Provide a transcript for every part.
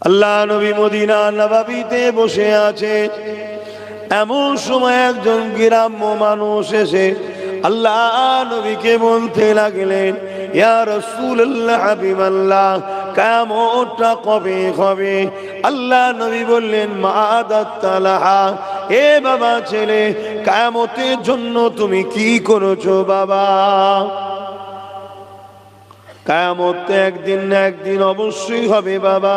আল্লাহ নবী মদিনা নবাবিতে বসে আছে। এমন সময় একজন গ্রাম্য মানুষ এসে আল্লাহ নবীকে বলতে লাগলেন কবে আল্লাহ নবী বললেন এ বাবা ছেলে কিয়ামতের জন্য তুমি কি করেছ বাবা? কায়ামত একদিন না একদিন অবশ্যই হবে বাবা।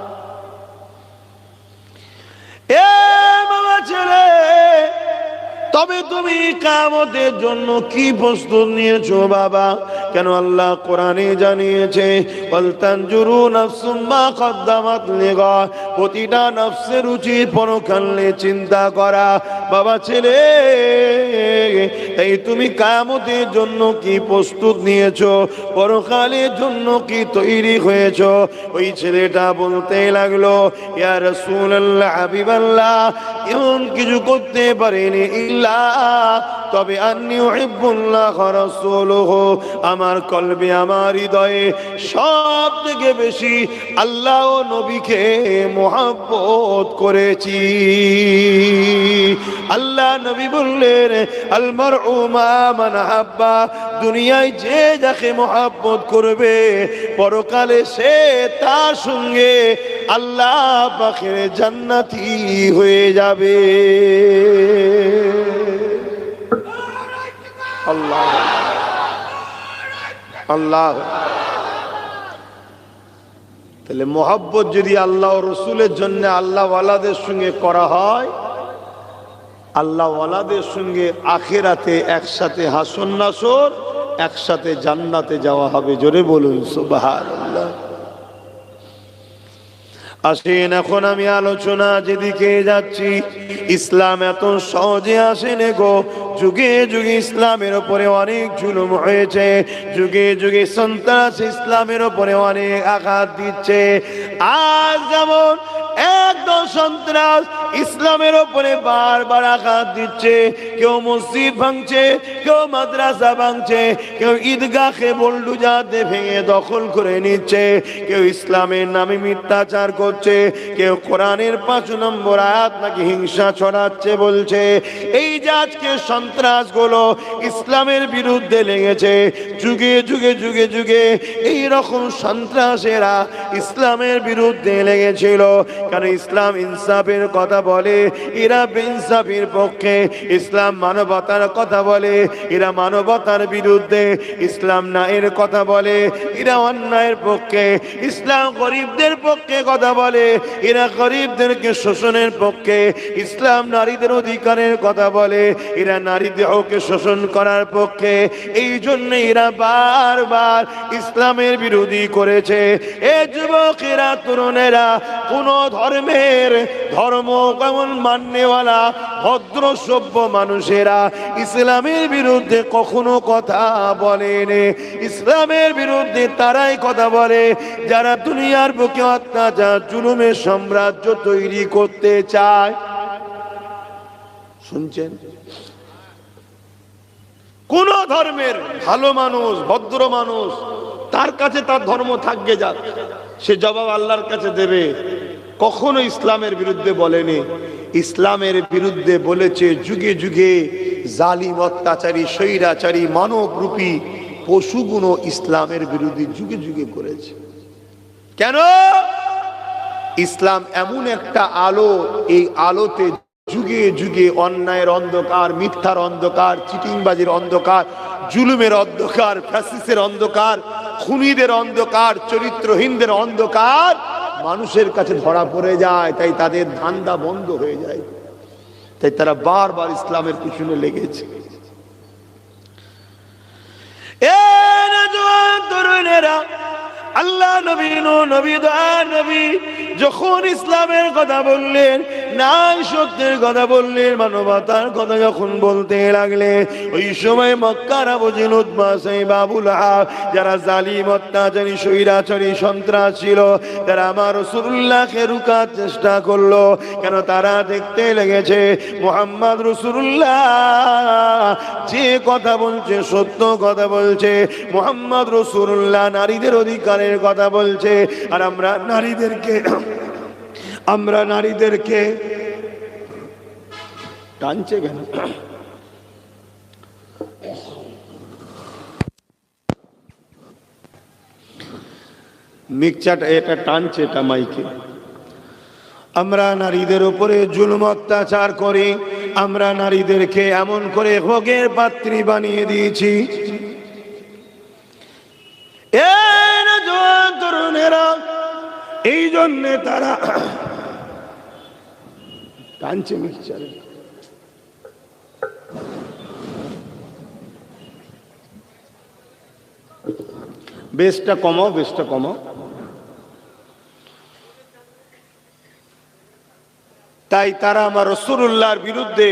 তবে তুমি কামতের জন্য কি প্রস্তুত নিয়েছো, বাবা? কেন আল্লাহ কোরআনে জানিয়েছে অলতানজুরু নফসুম্মা কদ্দামাত লিগা। প্রতিটা নফসের উচিত পরকালে চিন্তা করা। বাবা ছেলে, এই তুমি কামতের জন্য কি প্রস্তুত নিয়েছো? পরকালের জন্য কি তৈরি হয়েছ? ওই ছেলেটা বলতে লাগল, ইয়া রাসূলুল্লাহ, হাবিবাল্লাহ, এমন কিছু করতে পারেনি ইল্লা তবে আমার কলবে, আমার হৃদয়ে সব থেকে বেশি আল্লাহ ও নবীকে মোহাব্বত করেছি। আল্লাহ নবী বললেন আলমার উমা মান হাব্বা দুনিয়ায় যে যাকে মোহাব্বত করবে, পরকালে সে তার সঙ্গে আল্লাহ পাখের জান্নাতি হয়ে যাবে। আল্লাহ। আল্লাহ। তাহলে মোহাব্বত যদি আল্লাহ রসুলের জন্য আল্লাহ ওয়ালাদের সঙ্গে করা হয় আল্লাহ ওয়ালাদের সঙ্গে আখেরাতে একসাথে হাসন নাসর, একসাথে জান্নাতে যাওয়া হবে। জোরে বলুন সুবাহার আসেন, এখন আমি আলোচনা যেদিকে যাচ্ছি, ইসলাম এত সহজে আসেন গো যুগে যুগে ইসলামের উপরে অনেক জুলুম হয়েছে। যুগে যুগে সন্ত্রাস ইসলামের উপরে অনেক আঘাত দিচ্ছে। আজ যেমন একদম সন্ত্রাস ইসলামের উপরে বারবার আঘাত দিচ্ছে। কেউ মসজিদ ভাঙছে, কেউ মাদ্রাসা ভাঙছে, কেউ ঈদগাহে বল্ডুজাতে ভেঙে দখল করে নিচ্ছে। কেউ ইসলামের নামে মিথ্যাচার করছে, কেউ কোরআনের পাঁচ নম্বর আয়াত নাকি হিংসা ছড়াচ্ছে বলছে। এই যে আজকে সন্ত্রাসগুলো ইসলামের বিরুদ্ধে লেগেছে যুগে যুগে যুগে যুগে এই রকম সন্ত্রাসেরা ইসলামের বিরুদ্ধে লেগেছিল। কারণ ইসলাম ইনসাফের কথা বলে, এরা বেইনসাফের পক্ষে। ইসলাম মানবতার কথা বলে, এরা মানবতার বিরুদ্ধে। ইসলাম ন্যায়ের কথা বলে, এরা অন্যায়ের পক্ষে। ইসলাম গরিবদের পক্ষে কথা বলে, এরা গরিবদেরকে শোষণের পক্ষে। ইসলাম নারীদের অধিকারের কথা বলে, এরা নারী দেহকে শোষণ করার পক্ষে। এই জন্য এরা বারবার ইসলামের বিরোধী করেছে। এ যুবকেরা, তরুণেরা, কোন ধর্মের ধর্ম কেমন মান্যওয়ালা, ভদ্র, সভ্য মানুষেরা ইসলামের বিরুদ্ধে কখনো কথা বলেনি। ইসলামের বিরুদ্ধে তারাই কথা বলে, যারা দুনিয়ার বুকে অত্যাচার, জুলুমের সাম্রাজ্য তৈরি করতে চায়। শুনছেন? কোন ধর্মের ভালো মানুষ, ভদ্র মানুষ, তার কাছে তার ধর্ম থাকবে যাক। সে জবাব আল্লাহর কাছে দেবে। কখনো ইসলামের বিরুদ্ধে বলেনি। ইসলামের বিরুদ্ধে বলেছে, যুগে যুগে জালিম, অত্যাচারী, স্বৈরাচারী, মানবরূপী পশুগুলো ইসলামের বিরুদ্ধে যুগে যুগে করেছে। কেন? ইসলাম এমন একটা আলো, এই আলোতে যুগে যুগে অন্যায়ের অন্ধকার, মিথ্যার অন্ধকার, চিটিংবাজির অন্ধকার, জুলুমের অন্ধকার, ফ্যাসিসের অন্ধকার, খুনিদের অন্ধকার, চরিত্রহীনদের অন্ধকার মানুষের কাছে ধরা পড়ে যায়, তাই তাদের ধান্দা বন্ধ হয়ে যায়। তাই তারা বারবার ইসলামের পিছনে লেগেছে। আল্লাহ নবী নবী দয়া, নবী। যখন ইসলামের কথা বললেন নাই সত্যের কথা বললে মানবতার কথা যখন বলতে লাগলে ওই সময় মক্কার আবজিল উদ্মাসাই বাবুল যারা জালিম, অত্যাচারী, স্বৈরাচারী, সন্ত্রাস ছিল, তারা আমার রসুল্লাহকে রুকার চেষ্টা করল। কেন তারা দেখতে লেগেছে, মোহাম্মদ রসুল্লাহ যে কথা বলছে, সত্য কথা বলছে মোহাম্মদ রসুল্লাহ নারীদের অধিকারের কথা বলছে। আর আমরা নারীদেরকে আমরা নারীদেরকে টানছে কেন? মিক্সারটা এটা টানছে এটা মাইকে। আমরা নারীদের উপরে জুলুম অত্যাচার করি, আমরা নারীদেরকে এমন করে ভোগের পাত্রী বানিয়ে দিয়েছি। এই জন্যে তারা টানছে মিক্সারে বেশটা কমাও বেশটা কমাও। তাই তারা আমার রসুল্লাহর বিরুদ্ধে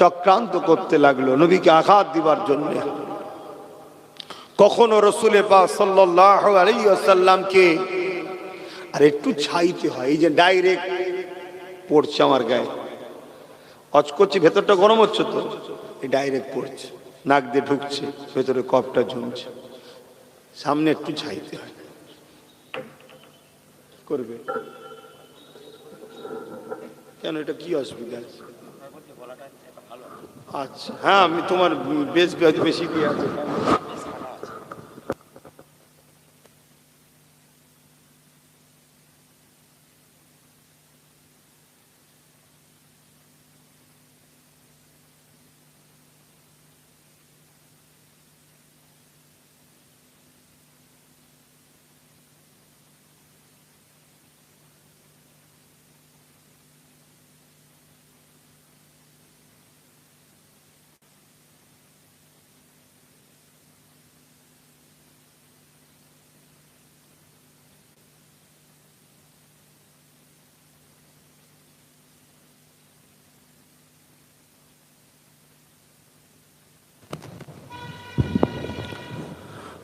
চক্রান্ত করতে লাগল, নবীকে আঘাত দিবার জন্য। কখনো রসুলে পা সাল্লাহ আলাইসাল্লামকে আর একটু ছাইতে হয়, এই যে ডাইরেক্ট পড়ছে আমার গায়ে। অচ করছে, ভেতরটা গরম হচ্ছে তো। এই ডাইরেক্ট পড়ছে, নাক দিয়ে ঢুকছে, ভেতরে কপটা জমছে। সামনে একটু ছাইতে হয়। করবে? কেন, এটা কি অসুবিধা আছে? আচ্ছা হ্যাঁ আমি তোমার বেশ বেশি কি আছে।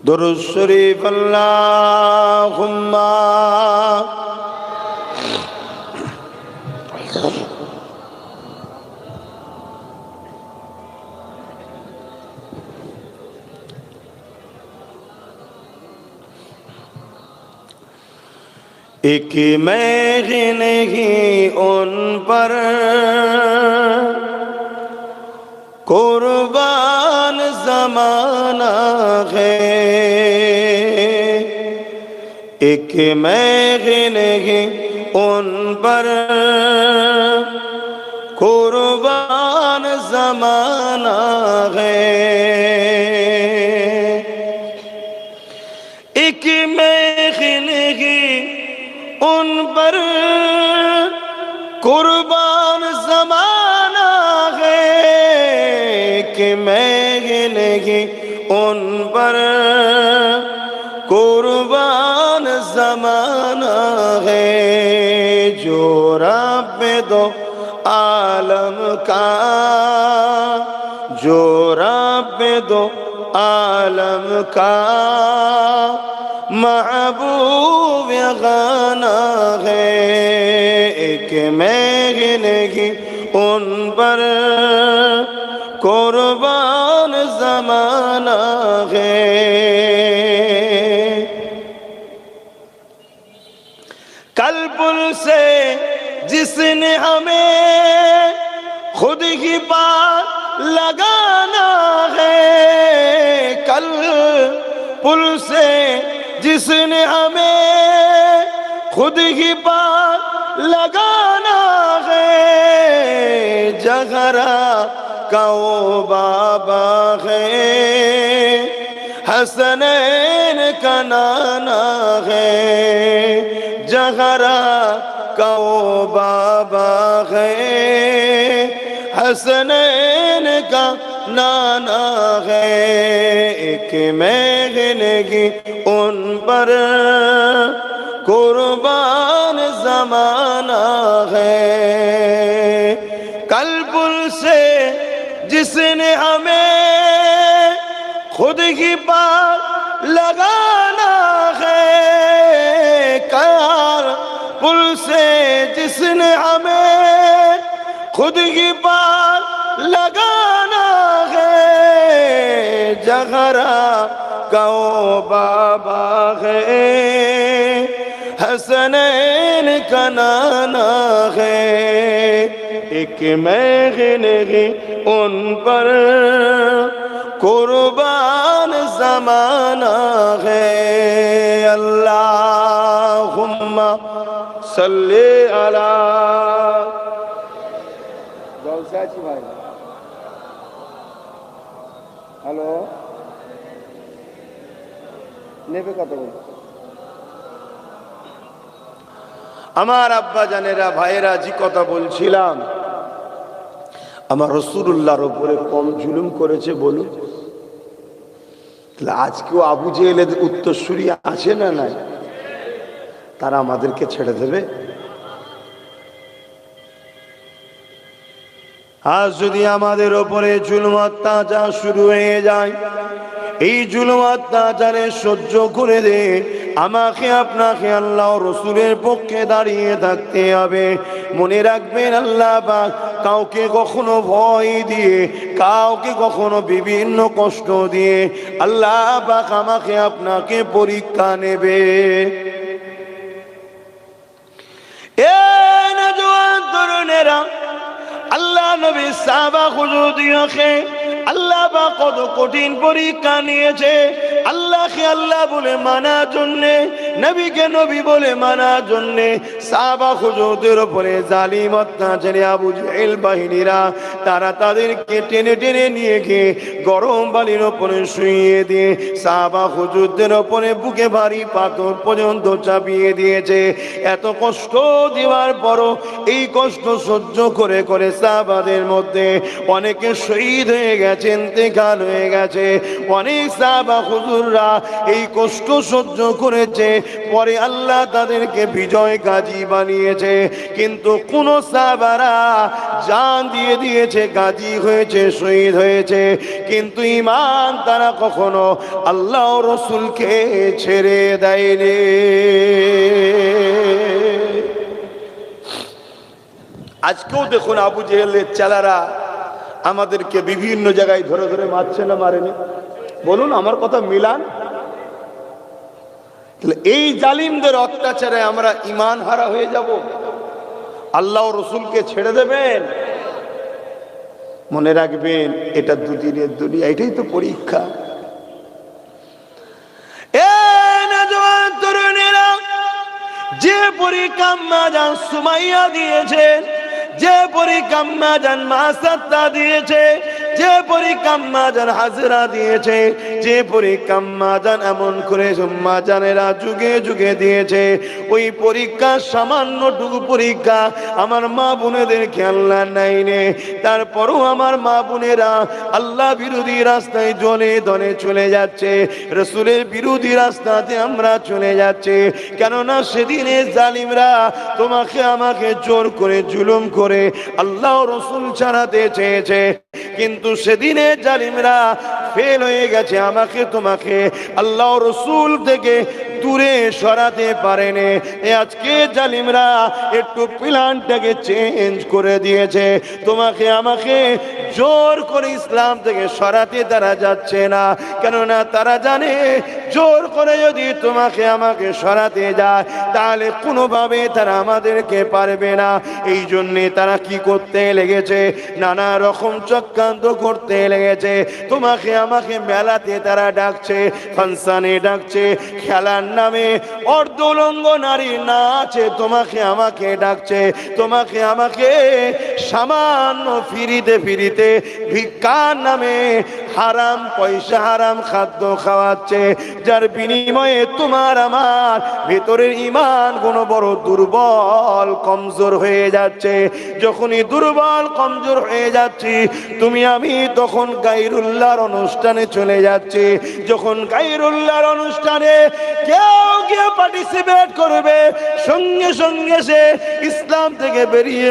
درود شریف اللهم ایک میں نہیں ان پر۔ قربان زمانہ ہے۔ ایک میں نہیں ان پر قربان زمانہ ہے۔ ایک ان پر قربان زمانہ ہے جو رب دو عالم کا جو رب دو عالم کا محبوب غانا ہے ایک میں گنگی ان پر قربان جس نے ہمیں خود ہی پار لگانا ہے، کل پل سے جس نے ہمیں خود ہی پار لگانا ہے۔ جگرا کو بابا ہے، حسنین کا نانا ہے۔ جگرا کو بابا ہے حسنین کا نانا ہے ایک میں گنگی ان پر قربان زمانہ ہے کلپل سے جس نے ہمیں سہرا گو بابا ہے۔ حسنین کا نانا ہے۔ ایک میں غنگی ان پر قربان زمانہ ہے۔ اللہم صلی اللہ گوزہ چی بھائی۔ ہلو۔ নেবে কত আমার আব্বা জানেরা, ভাইয়েরা, জি কথা বলছিলাম। আমার রসুল্লাহর উপরে কম জুলুম করেছে, বলুন। তাহলে আজকেও আবু যে জেহেলের উত্তরসূরি আছে না নাই? তারা আমাদেরকে ছেড়ে দেবে। আজ যদি আমাদের ওপরে জুলুম অত্যাচার শুরু হয়ে যায় এই জুলুম অত্যাচারে সহ্য করে দে। আমাকে, আপনাকে আল্লাহ রসুলের পক্ষে দাঁড়িয়ে থাকতে হবে। মনে রাখবেন আল্লাহ পাক কাউকে কখনো ভয় দিয়ে, কাউকে কখনো বিভিন্ন কষ্ট দিয়ে আল্লাহ পাক আমাকে আপনাকে পরীক্ষা নেবে। এ আল্লাহ নবী সাহাবা হুজুদিয়কে আল্লাহ বা কত কঠিন পরীক্ষা নিয়েছে। আল্লাহকে আল্লাহ বলে মানার জন্যে নবীকে নবী বলে মানার জন্যে সাবা হুজুরদের উপরে জালিম অত্যাচারে আবু জেহেল বাহিনীরা, তারা তাদেরকে টেনে টেনে নিয়ে গিয়ে গরম বালির ওপরে শুইয়ে দিয়ে সাহাবা হুজুরদের ওপরে বুকে ভারী পাথর পর্যন্ত চাপিয়ে দিয়েছে। এত কষ্ট দেওয়ার পরও এই কষ্ট সহ্য করে করে সাহাবাদের মধ্যে অনেকে শহীদ হয়ে গেছে, ইন্তেকাল হয়ে গেছে। অনেক সাহাবা হুজুররা এই কষ্ট সহ্য করেছে পরে আল্লাহ তাদেরকে বিজয় গাজী বানিয়েছে। কিন্তু কোন সাহাবারা জান দিয়ে দিয়েছে, গাজী হয়েছে, শহীদ হয়েছে। কিন্তু ইমান তারা কখনো আল্লাহ রসুলকে ছেড়ে দেয়নি। আজকেও দেখুন আবু জেহেলের চালারা আমাদেরকে বিভিন্ন জায়গায় ধরে ধরে মারছে না, মারেনি। বলুন, আমার কথা মিলান? তাহলে এই জালিমদের অত্যাচারে আমরা ইমান হারা হয়ে যাব। আল্লাহ রসুলকে ছেড়ে দেবেন। মনে রাখবেন, এটা দুদিনের দুনিয়া, এটাই তো পরীক্ষা। যে পরীক্ষা মাজান সুমাইয়া দিয়েছেন যে পরীক্ষা মাজান মাসাত্তা দিয়েছে, যে পরীক্ষা মাজান হাজরা দিয়েছে যে পরীক্ষা মাজান এমন করে মাজানেরা যুগে যুগে দিয়েছে। ওই পরীক্ষা সামান্যটুকু পরীক্ষা, আমার মা বোনেদেরকে আল্লাহ নাইনে তারপরও আমার মা বোনেরা আল্লাহ বিরোধী রাস্তায় জলে দলে চলে যাচ্ছে। রসুলের বিরোধী রাস্তাতে আমরা চলে যাচ্ছে। কেননা সেদিনে জালিমরা তোমাকে, আমাকে জোর করে, জুলুম করে আল্লাহ রসুল ছাড়াতে চেয়েছে। কিন্তু সেদিনে জালিমরা ফেল হয়ে গেছে আমাকে তোমাকে। আল্লাহ রসুল থেকে দূরে সরাতে পারেনি। আজকে জালিমরা একটু প্ল্যানটাকে চেঞ্জ করে দিয়েছে। তোমাকে আমাকে জোর করে ইসলাম থেকে সরাতে তারা যাচ্ছে না। কেননা তারা জানে, জোর করে যদি তোমাকে আমাকে সরাতে যায়, তাহলে কোনোভাবে তারা আমাদেরকে পারবে না। এই জন্যে তারা কি করতে লেগেছে? নানা রকম চক্রান্ত করতে লেগেছে। তোমাকে আমাকে মেলাতে তারা ডাকছে ফাংশানে ডাকছে, খেলার নামে অর্ধলঙ্গ নারী নাচে, তোমাকে আমাকে ডাকছে, তোমাকে আমাকে সামান্য ফিরিতে ফিরিতে ভিক্ষার নামে হারাম পয়সা, হারাম খাদ্য খাওয়াচ্ছে, যার বিনিময়ে তোমার আমার ভেতরের ইমান কোনো বড় দুর্বল, কমজোর হয়ে যাচ্ছে। যখনই দুর্বল, কমজোর হয়ে যাচ্ছি, তুমি, আমি তখন গাইরুল্লাহর অনুষ্ঠানে চলে যাচ্ছি। যখন গাইরুল্লাহর অনুষ্ঠানে কে সেও গিয়ে পার্টিসিপেট করবে। সঙ্গে সঙ্গে সে ইসলাম থেকে বেরিয়ে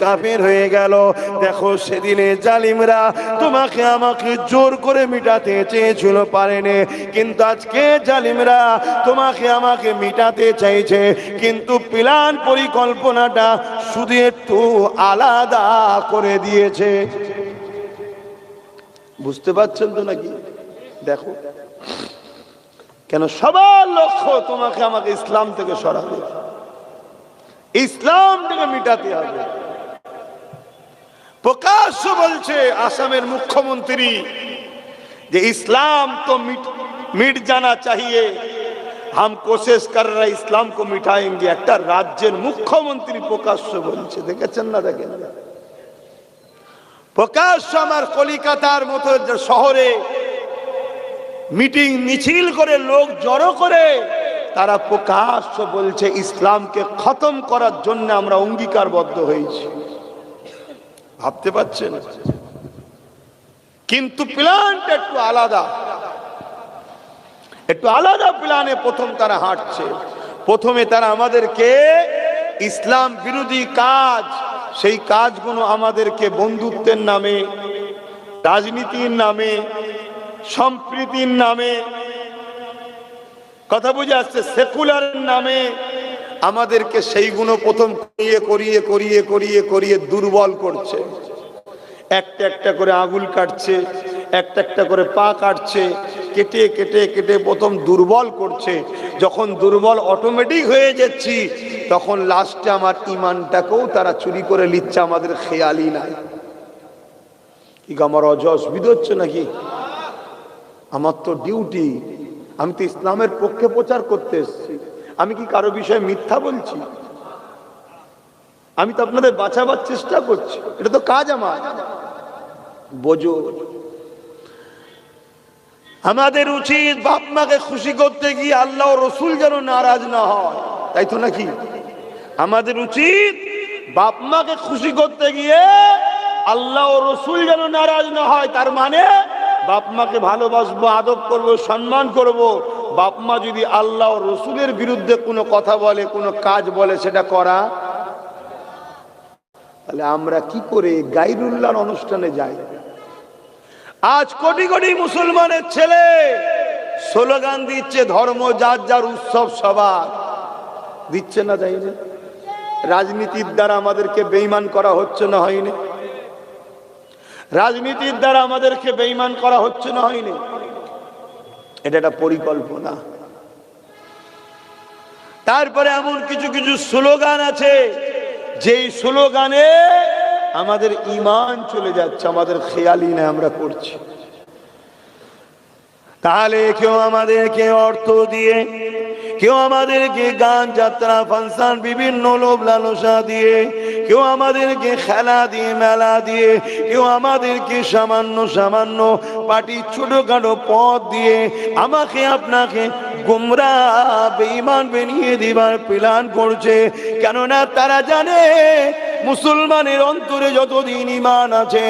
কাফের হয়ে গেল। দেখো সেদিনে জালিমরা তোমাকে আমাকে জোর করে মিটাতে চেয়েছিল, পারেনি। কিন্তু আজকে জালিমরা তোমাকে আমাকে মিটাতে চাইছে। কিন্তু প্ল্যান পরিকল্পনাটা শুধু একটু আলাদা করে দিয়েছে। বুঝতে পারছেন তো নাকি? দেখো। কেন সবার লক্ষ্য তোমাকে আমাকে ইসলাম থেকে সরাবে। ইসলাম থেকে মিটাতে হবে। প্রকাশ্য বলছে আসামের মুখ্যমন্ত্রী যে ইসলাম তো মিট জানা চাহিয়ে হাম কর রা, ইসলাম কো মিটাएंगे একটা রাজ্যের মুখ্যমন্ত্রী প্রকাশ্য বলছে। দেখেছেন না, দেখেন? প্রকাশ্য আমার কলিকাতার মতো শহরে মিটিং মিছিল করে লোক জড়ো করে, তারা প্রকাশ্য বলছে ইসলামকে খতম করার জন্য আমরা অঙ্গীকারবদ্ধ হয়েছি। ভাবতে পারছেন? কিন্তু প্ল্যানটা একটু আলাদা। একটু আলাদা প্ল্যানে প্রথম তারা হাঁটছে। প্রথমে তারা আমাদেরকে ইসলাম বিরোধী কাজ, সেই কাজগুলো আমাদেরকে বন্ধুত্বের নামে, রাজনীতির নামে সম্প্রীতির নামে। কথা বুঝে আসছে, সেকুলার নামে আমাদেরকে সেইগুলো প্রথম করিয়ে করিয়ে করিয়ে করিয়ে করিয়ে দুর্বল করছে। একটা একটা করে আঙুল কাটছে, একটা একটা করে পা কাটছে, কেটে কেটে কেটে প্রথম দুর্বল করছে। যখন দুর্বল অটোমেটিক হয়ে যাচ্ছি, তখন লাস্টে আমার ইমানটাকেও তারা চুরি করে নিচ্ছে আমাদের খেয়ালই নাই। কি আমার অজ অসুবিধা হচ্ছে নাকি? আমার তো ডিউটি আমি তো ইসলামের পক্ষে প্রচার করতে এসেছি। আমি কি কারও বিষয়ে মিথ্যা বলছি? আমি তো আপনাদের বাঁচাবার চেষ্টা করছি। এটা তো কাজ আমার। বোঝো। আমাদের উচিত বাপ মাকে খুশি করতে গিয়ে আল্লাহ রসুল যেন নারাজ না হয়। তাই তো নাকি? আমাদের উচিত বাপ মাকে খুশি করতে গিয়ে আল্লাহ রসুল যেন নারাজ না হয়। তার মানে বাপ মাকে ভালোবাসবো, আদব করব, সম্মান করব। বাপ মা যদি আল্লাহ রসুলের বিরুদ্ধে কোনো কথা বলে, কোনো কাজ বলে, সেটা করা? তাহলে আমরা কি করে গাইরুল্লাহর অনুষ্ঠানে যাই? আজ কোটি কোটি মুসলমানের ছেলে স্লোগান দিচ্ছে, ধর্ম যার যার উৎসব সবার। দিচ্ছে না তাই না রাজনীতির দ্বারা আমাদেরকে বেইমান করা হচ্ছে না হয়নি? রাজনীতির দ্বারা আমাদেরকে বেইমান করা হচ্ছে না হয়নি। এটা একটা পরিকল্পনা। তারপরে এমন কিছু কিছু স্লোগান আছে, যেই স্লোগানে আমাদের ইমান চলে যাচ্ছে, আমাদের খেয়ালই না আমরা করছি। তাহলে কেউ আমাদেরকে অর্থ দিয়ে কেউ আমাদেরকে গান, যাত্রা, ফাংশন, বিভিন্ন লোভ লালসা দিয়ে, কেউ আমাদেরকে খেলা দিয়ে, মেলা দিয়ে, কেউ আমাদেরকে সামান্য সামান্য পাটি ছোটখাটো পথ দিয়ে আমাকে, আপনাকে গুমরা, বেঈমান বেরিয়ে দিবার প্ল্যান করছে। কেননা তারা জানে মুসলমানের অন্তরে যতদিন ইমান আছে,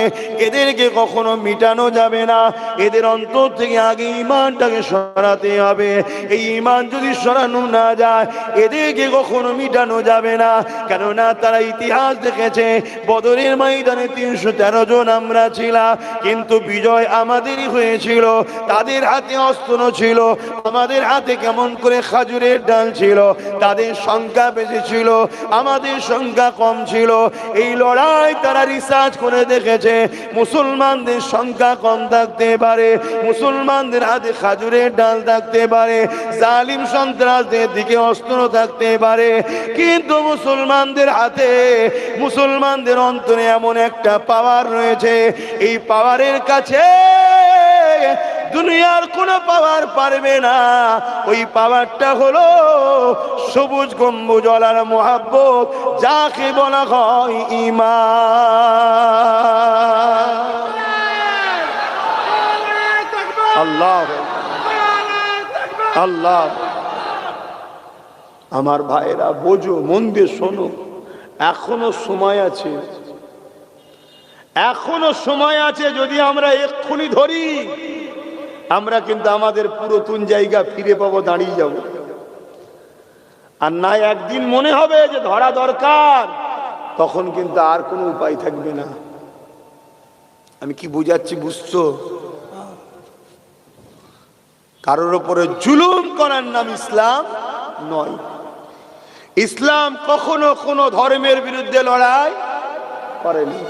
এদেরকে কখনো মিটানো যাবে না। এদের অন্তর থেকে আগে ইমানটাকে সরাতে হবে। এই ইমান যদি সরানো না যায়, এদেরকে কখনো মিটানো যাবে না। কেননা তারা ইতিহাস দেখেছে, বদরের ময়দানে তিনশো তেরো জন আমরা ছিলাম, কিন্তু বিজয় আমাদেরই হয়েছিল। তাদের হাতে অস্ত্র ছিল, আমাদের হাতে কেমন করে খাজুরের ডাল ছিল, তাদের সংখ্যা বেশি ছিল, আমাদের সংখ্যা কম ছিল। এই লড়াই তারা রিসার্চ করে দেখেছে। মুসলমানদের সংখ্যা কম থাকতে পারে। মুসলমানদের হাতে খাজুরের ডাল থাকতে পারে। জালিম সন্ত্রাসদের দিকে অস্ত্র থাকতে পারে। কিন্তু মুসলমানদের হাতে, মুসলমানদের অন্তরে এমন একটা পাওয়ার রয়েছে। এই পাওয়ারের কাছে দুনিয়ার কোনো পাওয়ার পারবে না। ওই পাওয়ারটা হলো সবুজ গম্বুজলার মহাব্বত, যাকে বলা হয় ইমা আল্লাহ। আল্লাহ। আমার ভাইরা বোঝো, মন দিয়ে শোনো। এখনও সময় আছে। এখনও সময় আছে যদি আমরা এক্ষুনি ধরি। আমরা কিন্তু আমাদের পুরাতন জায়গা ফিরে পাবো, দাঁড়িয়ে যাব। আর না একদিন মনে হবে যে ধরা দরকার, তখন কিন্তু আর কোনো উপায় থাকবে না। আমি কি বুঝাচ্ছি বুঝছ? কারোর ওপরে জুলুম করার নাম ইসলাম নয়। ইসলাম কখনো কোনো ধর্মের বিরুদ্ধে লড়াই করেনি।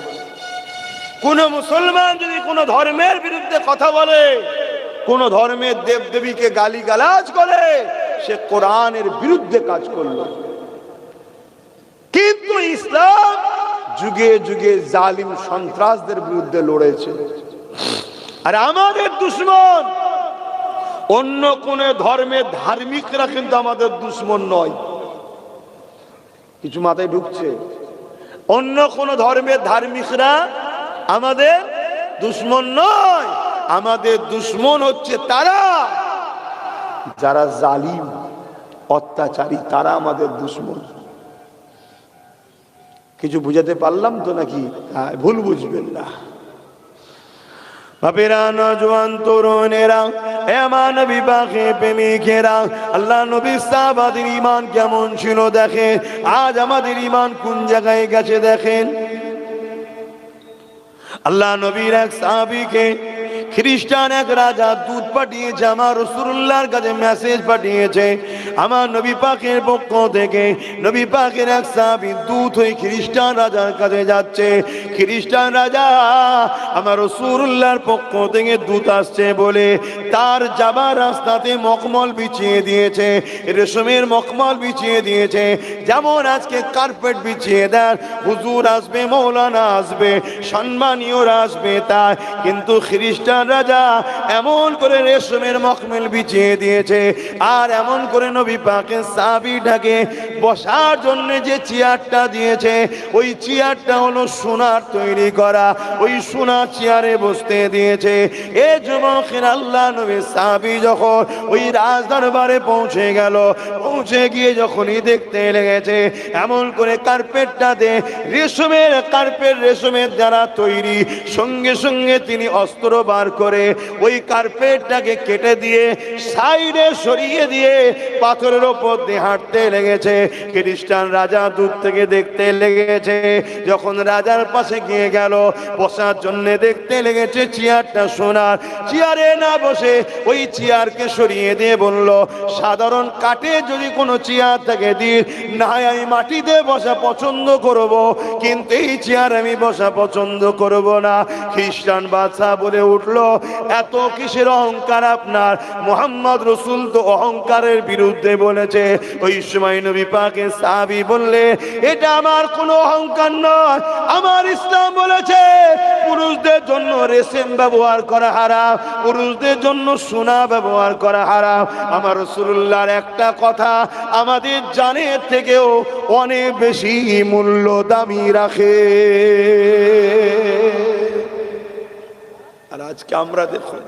কোন মুসলমান যদি কোনো ধর্মের বিরুদ্ধে কথা বলে কোন ধর্মের দেব দেবীকে গালি গালাজ করে, সে কোরআনের বিরুদ্ধে কাজ করল। কিন্তু ইসলাম যুগে যুগে জালিম সন্ত্রাসদের বিরুদ্ধে লড়েছে। আর আমাদের দুশ্মন, অন্য কোন ধর্মের ধার্মিকরা কিন্তু আমাদের দুশ্মন নয়। কিছু মাথায় ঢুকছে। অন্য কোন ধর্মের ধার্মিকরা আমাদের দুশ্মন নয়। আমাদের দুশ্মন হচ্ছে তারা। যারা জালিম, অত্যাচারী, তারা আমাদের দুশ্মন। কিছু বুঝাতে পারলাম তো নাকি? হ্যাঁ ভুল বুঝবেন না। বিপাকে প্রেমিকেরা, আল্লাহ ইমান কেমন ছিল দেখে আজ আমাদের ইমান কোন জায়গায় গেছে দেখেন। আল্লাহ নবীর এক সাহাবিকে খ্রিস্টান এক রাজা দুধ পাঠিয়েছে, আমার রসুল্লাহর কাছে মেসেজ পাঠিয়েছে। আমার নবী পাকের পক্ষ থেকে, নবী পাকের এক সাহাবি দূত হয়ে খ্রিস্টান রাজার কাছে যাচ্ছে। খ্রিস্টান রাজা আমার রসুল্লাহর পক্ষ থেকে দূত আসছে বলে, তার যাবার রাস্তাতে মকমল বিছিয়ে দিয়েছে, রেশমের মকমল বিছিয়ে দিয়েছে। যেমন আজকে কার্পেট বিছিয়ে দেন, হুজুর আসবে, মৌলানা আসবে, সম্মানীয়রা আসবে তা কিন্তু খ্রিস্টান রাজা এমন করে রেশমের মকমেল বিছিয়ে দিয়েছে। আর এমন করে নবী পাকে সাবিটাকে বসার জন্য যে চেয়ারটা দিয়েছে, ওই চেয়ারটা হলো সোনার তৈরি করা। ওই সোনার চেয়ারে বসতে দিয়েছে। এ যুবকের আল্লাহ নবী সাবি যখন ওই রাজ দরবারে পৌঁছে গেল, পৌঁছে গিয়ে যখনই দেখতে লেগেছে, এমন করে কার্পেটটা কার্পেটটাতে রেশমের কার্পেট রেশমের দ্বারা তৈরি। সঙ্গে সঙ্গে তিনি অস্ত্র বার করে ওই কার্পেটটাকে কেটে দিয়ে সাইডে সরিয়ে দিয়ে পাথরের ওপর দিয়ে হাঁটতে লেগেছে। খ্রিস্টান রাজা দূর থেকে দেখতে লেগেছে। যখন রাজার পাশে গিয়ে গেল, বসার জন্য দেখতে লেগেছে চেয়ারটা সোনার। চেয়ারে না বসে ওই চেয়ারকে সরিয়ে দিয়ে বলল, সাধারণ কাঠে যদি কোনো চেয়ার থাকে দিন না আমি মাটিতে বসা পছন্দ করব, কিন্তু এই চেয়ার আমি বসা পছন্দ করব না। খ্রিস্টান বাদশাহ বলে উঠল, এত কিসের অহংকার? আপনার। মোহাম্মদ রসুল তো অহংকারের বিরুদ্ধে বলেছে। ওই সময় নবী পাকে সাবি বললে, এটা আমার কোনো অহংকার নয়। আমার ইসলাম বলেছে, পুরুষদের জন্য রেশম ব্যবহার করা হারাম, পুরুষদের জন্য সোনা ব্যবহার করা হারাম। আমার রসুল্লাহর একটা কথা, আমাদের জানের থেকেও অনেক বেশি মূল্য দামি রাখে। আর আজকে আমরা দেখুন